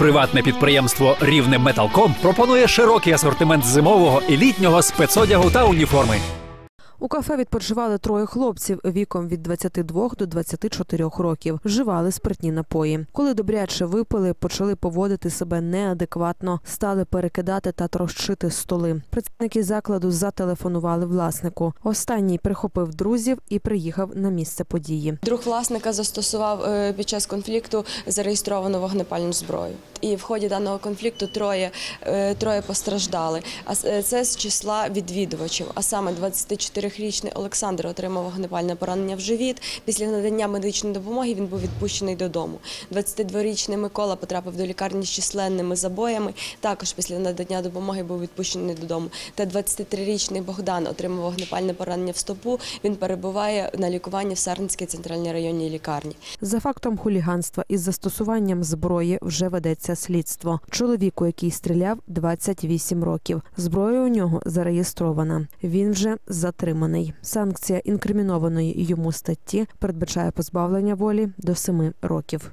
Приватне підприємство Рівне Металком пропонує широкий асортимент зимового і літнього спецодягу та уніформи. У кафе відпочивали троє хлопців віком від 22 до 24 років. Вживали спиртні напої. Коли добряче випили, почали поводити себе неадекватно, стали перекидати та трощити столи. Працівники закладу зателефонували власнику. Останній прихопив друзів і приїхав на місце події. Друг власника застосував е, під час конфлікту зареєстровану вогнепальну зброю. І в ході даного конфлікту троє, е, троє постраждали. А е, це з числа відвідувачів. А саме 24-річний Олександр отримав вогнепальне поранення в живіт. Після надання медичної допомоги він був відпущений додому. 22-річний Микола потрапив до лікарні з численними забоями. Також після надання допомоги був відпущений додому. Та 23-річний Богдан отримав вогнепальне поранення в стопу. Він перебуває на лікуванні в Сарненській центральній районній лікарні. За фактом хуліганства із застосуванням зброї вже ведеться слідство. Чоловіку, який стріляв, 28 років. Зброя у нього зареєстрована. Він вже затриманий. Санкція інкримінованої йому статті передбачає позбавлення волі до семи років.